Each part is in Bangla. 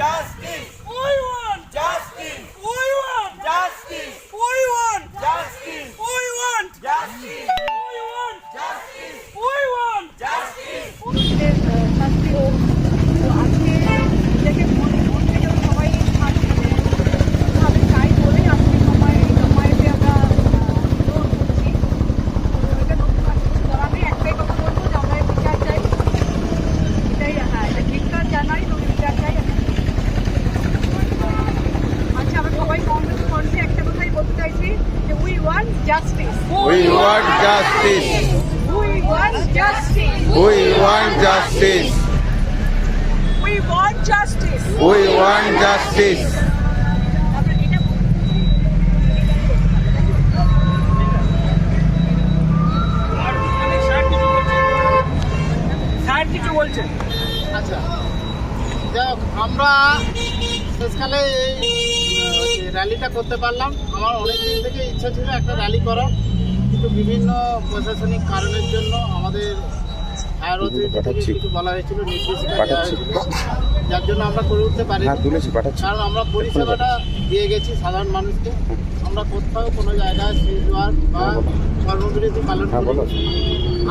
क्या We want justice. We want justice. We want justice. We want justice. We want justice. Sir কিছু বলছেন আচ্ছা যাই আমরা শেষকালে র্যালিটা করতে পারলাম। আমার অনেক দিন থেকে ইচ্ছা ছিল একটা র্যালি করার কিন্তু বিভিন্ন প্রশাসনিক কারণের জন্য আমাদের কিছু বলা হয়েছিল নির্দেশিকা দেওয়া হয়েছিল। যার জন্য আমরা করে উঠতে পারি হ্যাঁ কারণ আমরা পরিষেবাটা দিয়ে গেছি সাধারণ মানুষকে। আমরা কোথাও কোনো জায়গায় বা কর্মবিরতি পালন হ্যাঁ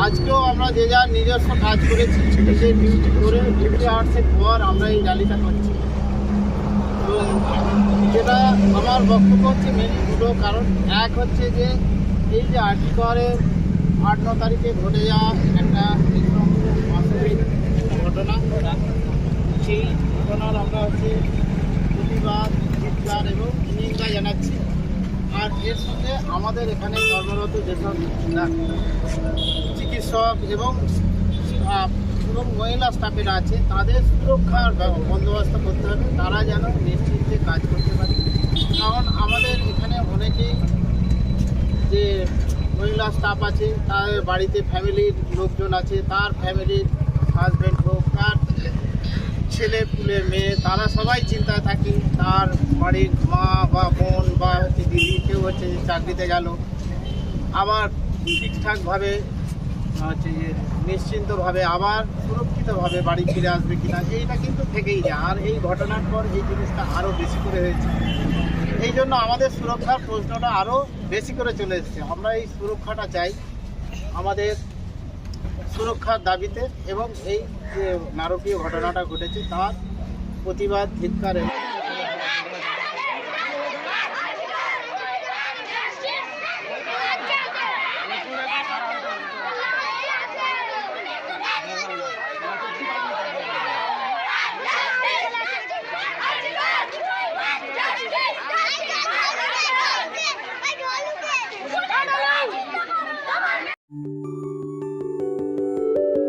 আজকেও আমরা যে যার নিজস্ব কাজ করেছি নিজের ডিউটি করে ডিউটি আওয়ার্সের পর আমরা এই র্যালিটা করছি। এবং যেটা আমার বক্তব্য হচ্ছে মেন দুটো কারণ। এক হচ্ছে যে, এই যে আর্টি আট ন তারিখে ঘটে যাওয়া একটা ঘটনা। সেই ঘটনার আমরা হচ্ছে প্রতিবাদ চিৎকার এবং নিন্দা জানাচ্ছি। আর এর সঙ্গে আমাদের এখানে কর্মরত যেসব চিকিৎসক এবং এবং মহিলা স্টাফেরা আছে, তাদের সুরক্ষার বন্দোবস্ত করতে হবে। তারা যেন নিশ্চিন্তে কাজ করতে পারে। কারণ আমাদের এখানে অনেকেই যে মহিলা স্টাফ আছে তার বাড়িতে ফ্যামিলির লোকজন আছে, তার ফ্যামিলির হাজব্যান্ড হোক, তার ছেলে পুলে মেয়ে, তারা সবাই চিন্তায় থাকে, তার বাড়ির মা বা বোন বা হচ্ছে দিদি, কেউ হচ্ছে চাকরিতে গেল। আবার ঠিকঠাকভাবে হচ্ছে যে নিশ্চিন্তভাবে আবার সুরক্ষিতভাবে বাড়ি ফিরে আসবে কিনা, এইটা কিন্তু থেকেই যায়। আর এই ঘটনার পর এই জিনিসটা আরও বেশি করে হয়েছে। এই জন্য আমাদের সুরক্ষার প্রশ্নটা আরও বেশি করে চলে এসেছে। আমরা এই সুরক্ষাটা চাই আমাদের সুরক্ষার দাবিতে এবং এই যে নারকীয় ঘটনাটা ঘটেছে তার প্রতিবাদ, ধিক্কার এবং